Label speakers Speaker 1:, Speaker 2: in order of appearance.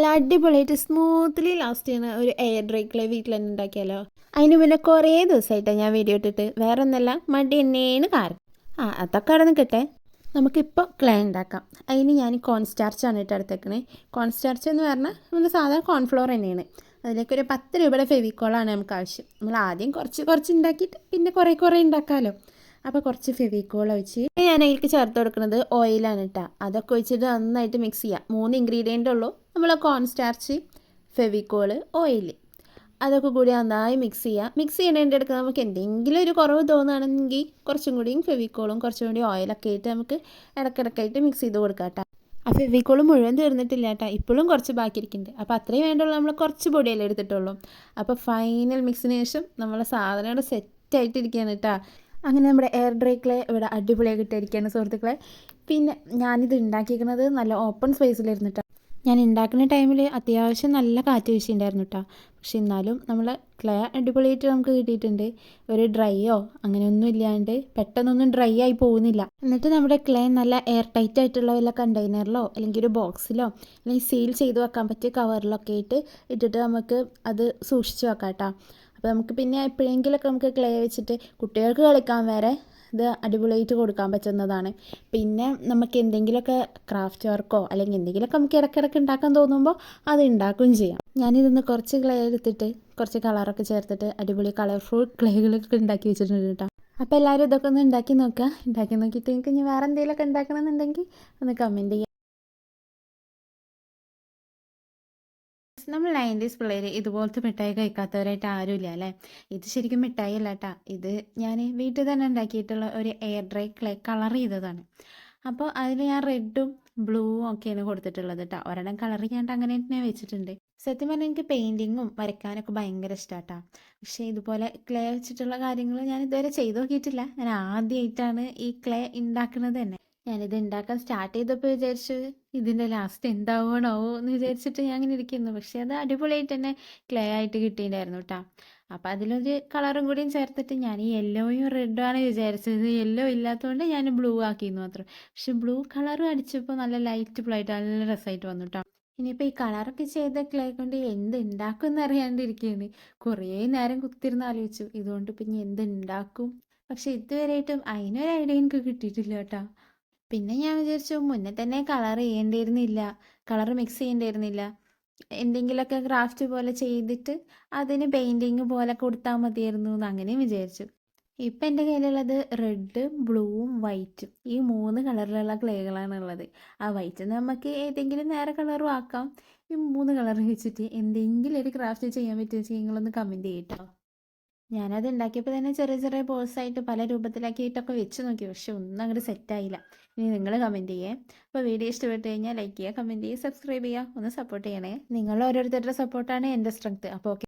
Speaker 1: നല്ല അടിപൊളിയായിട്ട് smoothly last ചെയ്യുന്ന ഒരു എയർ ഡ്രൈ ക്ലേ വീട്ടിൽ തന്നെ ഉണ്ടാക്കിയാലോ? അതിന് പിന്നെ കുറേ ദിവസമായിട്ടാണ് ഞാൻ വീഡിയോ ഇട്ടിട്ട്. വേറെ ഒന്നല്ല മടി തന്നെയാണ് കാരണം. ആ അതൊക്കെ അവിടെ നിൽക്കട്ടെ നമുക്കിപ്പോൾ ക്ലേ ഉണ്ടാക്കാം. അതിന് ഞാൻ കോൺ സ്റ്റാർച്ചാണ് ഇട്ട് എടുത്തേക്കണേ. കോൺസ്റ്റാർച്ച് എന്ന് പറഞ്ഞാൽ നമ്മൾ സാധാരണ കോൺഫ്ലോർ തന്നെയാണ്. അതിലേക്ക് ഒരു പത്ത് രൂപയുടെ ഫെവിക്കോളാണ് നമുക്ക് ആവശ്യം. നമ്മൾ ആദ്യം കുറച്ച് കുറച്ച് ഉണ്ടാക്കിയിട്ട് പിന്നെ കുറേ കുറേ ഉണ്ടാക്കാമല്ലോ അപ്പോൾ കുറച്ച് ഫെവിക്കോൾ ഒഴിച്ച് ഞാൻ അതിലേക്ക് ചേർത്ത് കൊടുക്കുന്നത് ഓയിലാണ് കേട്ടോ അതൊക്കെ ഒഴിച്ചിട്ട് നന്നായിട്ട് മിക്സ് ചെയ്യാം. മൂന്ന് ഇൻഗ്രീഡിയന്റ് ഉള്ളൂ. നമ്മൾ കോൺ സ്റ്റാർച്ച് ഫെവിക്കോൾ ഓയിൽ അതൊക്കെ കൂടി നന്നായി മിക്സ് ചെയ്യുക മിക്സ് ചെയ്യണതിന്റെ അടുക്ക് നമുക്ക് എന്തെങ്കിലും ഒരു കുറവ് തോന്നുകയാണെങ്കിൽ കുറച്ചും കൂടിയും ഫെവിക്കോളും കുറച്ചും കൂടി ഓയിലൊക്കെ ആയിട്ട് നമുക്ക് ഇടക്കിടക്കായിട്ട് മിക്സ് ചെയ്ത് കൊടുക്കാം കേട്ടോ ആ ഫെവിക്കോൾ മുഴുവൻ തീർന്നിട്ടില്ല കേട്ടോ ഇപ്പോഴും കുറച്ച് ബാക്കി ഇരിക്കുന്നുണ്ട് അപ്പോൾ അത്രയും വേണ്ടുള്ളൂ. നമ്മൾ കുറച്ച് പൊടിയല്ലേ എടുത്തിട്ടുള്ളൂ. അപ്പോൾ ഫൈനൽ മിക്സിന് ശേഷം നമ്മളെ സാധനം സെറ്റ് സെറ്റായിട്ടിരിക്കുകയാണ് കേട്ടോ അങ്ങനെ നമ്മുടെ എയർ ഡ്രൈ ക്ലേ ഇവിടെ അടിപൊളിയായി ഇട്ടിരിക്കുകയാണ് സുഹൃത്തുക്കളെ. പിന്നെ ഞാനിത് ഉണ്ടാക്കിയിരിക്കുന്നത് നല്ല ഓപ്പൺ സ്പേസിലിരുന്നിട്ടാണ് ഞാൻ ഉണ്ടാക്കുന്ന ടൈമിൽ അത്യാവശ്യം നല്ല കാറ്റ് വീശിയുണ്ടായിരുന്നു കേട്ടോ പക്ഷെ എന്നാലും നമ്മൾ ക്ലേ അടിപൊളിയായിട്ട് നമുക്ക് കിട്ടിയിട്ടുണ്ട്. ഒരു ഡ്രൈയോ അങ്ങനെയൊന്നും ഇല്ലാണ്ട് പെട്ടെന്നൊന്നും ഡ്രൈ ആയി പോകുന്നില്ല. എന്നിട്ട് നമ്മുടെ ക്ലേ നല്ല എയർ ടൈറ്റ് ആയിട്ടുള്ള വല്ല കണ്ടെയ്നറിലോ അല്ലെങ്കിൽ ഒരു ബോക്സിലോ അല്ലെങ്കിൽ സീൽ ചെയ്ത് വെക്കാൻ പറ്റിയ കവറിലൊക്കെ ആയിട്ട് ഇട്ടിട്ട് നമുക്ക് അത് സൂക്ഷിച്ച് വെക്കാം കേട്ടോ അപ്പോൾ നമുക്ക് പിന്നെ എപ്പോഴെങ്കിലുമൊക്കെ നമുക്ക് ക്ലേ വെച്ചിട്ട് കുട്ടികൾക്ക് കളിക്കാൻ വരെ ഇത് അടിപൊളിയായിട്ട് കൊടുക്കാൻ പറ്റുന്നതാണ്. പിന്നെ നമുക്ക് എന്തെങ്കിലുമൊക്കെ ക്രാഫ്റ്റ് വർക്കോ അല്ലെങ്കിൽ എന്തെങ്കിലുമൊക്കെ നമുക്ക് ഇടയ്ക്കിടയ്ക്ക് ഉണ്ടാക്കാൻ തോന്നുമ്പോൾ അത് ഉണ്ടാക്കുകയും ചെയ്യാം. ഞാനിതൊന്ന് കുറച്ച് ക്ലേ എടുത്തിട്ട് കുറച്ച് കളറൊക്കെ ചേർത്തിട്ട് അടിപൊളി കളർഫുൾ ക്ലേകളൊക്കെ ഉണ്ടാക്കി വെച്ചിട്ടുണ്ട് കേട്ടോ. അപ്പോൾ എല്ലാവരും ഇതൊക്കെ ഒന്ന് ഉണ്ടാക്കി നോക്കുക ഉണ്ടാക്കി നോക്കിയിട്ട് നിങ്ങൾക്ക് ഇനി വേറെ എന്തെങ്കിലുമൊക്കെ ഉണ്ടാക്കണമെന്നുണ്ടെങ്കിൽ ഒന്ന് കമന്റ് ചെയ്യുക നമ്മൾ നയന്റീസ് പിള്ളേർ ഇതുപോലത്തെ മിഠായി കഴിക്കാത്തവരായിട്ട് ആരുമില്ല അല്ലേ? ഇത് ശരിക്കും മിഠായി അല്ല കേട്ടാ ഇത് ഞാൻ വീട്ടിൽ തന്നെ ഉണ്ടാക്കിയിട്ടുള്ള ഒരു എയർ ഡ്രൈ ക്ലേ കളർ ചെയ്തതാണ്. അപ്പോൾ അതിൽ ഞാൻ റെഡും ബ്ലൂവും ഒക്കെയാണ് കൊടുത്തിട്ടുള്ളത് കേട്ടോ ഒരെണ്ണം കളർ ചെയ്യാണ്ട് അങ്ങനെ തന്നെ വെച്ചിട്ടുണ്ട്. സത്യം പറഞ്ഞാൽ എനിക്ക് പെയിന്റിങ്ങും വരയ്ക്കാനൊക്കെ ഭയങ്കര ഇഷ്ടമാട്ടാ പക്ഷേ ഇതുപോലെ ക്ലേ വെച്ചിട്ടുള്ള കാര്യങ്ങൾ ഞാൻ ഇതുവരെ ചെയ്തു നോക്കിയിട്ടില്ല. ഞാൻ ആദ്യമായിട്ടാണ് ഈ ക്ലേ ഉണ്ടാക്കുന്നത് തന്നെ. ഞാനിത് ഉണ്ടാക്കാൻ സ്റ്റാർട്ട് ചെയ്തപ്പോൾ വിചാരിച്ചു ഇതിന്റെ ലാസ്റ്റ് എന്താവണോ എന്ന് വിചാരിച്ചിട്ട് ഞാൻ അങ്ങനെ ഇരിക്കുന്നു. പക്ഷേ അത് അടിപൊളിയായിട്ട് തന്നെ ക്ലേ ആയിട്ട് കിട്ടിയിട്ടുണ്ടായിരുന്നു കേട്ടോ അപ്പോൾ അതിലൊരു കളറും കൂടിയും ചേർത്തിട്ട് ഞാൻ ഈ യെല്ലോയും റെഡും ആണ് വിചാരിച്ചത്. യെല്ലോ ഇല്ലാത്തതുകൊണ്ട് ഞാൻ ബ്ലൂ ആക്കിയെന്ന് മാത്രം. പക്ഷെ ബ്ലൂ കളറും അടിച്ചപ്പോൾ നല്ല ലൈറ്റ് ബ്ലൂ ആയിട്ട് നല്ല രസമായിട്ട് വന്നു കേട്ടോ ഇനിയിപ്പോൾ ഈ കളറൊക്കെ ചെയ്ത ക്ലേ കൊണ്ട് എന്ത് ഉണ്ടാക്കും എന്ന് അറിയാണ്ടിരിക്കുകയാണ് കുറേ നേരം കുത്തിരുന്ന് ആലോചിച്ചു. ഇതുകൊണ്ട് പിന്നെ എന്ത് ഉണ്ടാക്കും പക്ഷെ ഇതുവരെയായിട്ടും അതിനൊരു ഐഡിയ എനിക്ക് കിട്ടിയിട്ടില്ല കേട്ടോ പിന്നെ ഞാൻ വിചാരിച്ചു മുന്നേ തന്നെ കളർ ചെയ്യേണ്ടിയിരുന്നില്ല. കളർ മിക്സ് ചെയ്യേണ്ടിയിരുന്നില്ല. എന്തെങ്കിലുമൊക്കെ ക്രാഫ്റ്റ് പോലെ ചെയ്തിട്ട് അതിന് പെയിന്റിങ് പോലെ കൊടുത്താൽ മതിയായിരുന്നു എന്ന് അങ്ങനെയും വിചാരിച്ചു. ഇപ്പം എന്റെ കയ്യിലുള്ളത് റെഡും ബ്ലൂവും വൈറ്റും ഈ മൂന്ന് കളറിലുള്ള ക്ലേകളാണ് ഉള്ളത്. ആ വൈറ്റ് നമുക്ക് ഏതെങ്കിലും നേരെ കളറും ആക്കാം. ഈ മൂന്ന് കളർ വെച്ചിട്ട് എന്തെങ്കിലും ഒരു ക്രാഫ്റ്റ് ചെയ്യാൻ പറ്റുമെന്ന് വെച്ചാൽ നിങ്ങളൊന്ന് കമന്റ് ചെയ്യട്ടോ ഞാനത് ഉണ്ടാക്കിയപ്പോൾ തന്നെ ചെറിയ ചെറിയ ബോൾസായിട്ട് പല രൂപത്തിലാക്കിയിട്ടൊക്കെ വെച്ച് നോക്കി. പക്ഷെ ഒന്നും അങ്ങോട്ട് സെറ്റായില്ല ഇനി നിങ്ങൾ കമന്റ് ചെയ്യേ. അപ്പോൾ വീഡിയോ ഇഷ്ടപ്പെട്ട് കഴിഞ്ഞാൽ ലൈക്ക് ചെയ്യുക കമന്റ് ചെയ്യുക സബ്സ്ക്രൈബ് ചെയ്യുക ഒന്ന് സപ്പോർട്ട് ചെയ്യണേ. നിങ്ങൾ ഓരോരുത്തരുടെ സപ്പോർട്ടാണ് എന്റെ സ്ട്രെങ്ത് അപ്പോൾ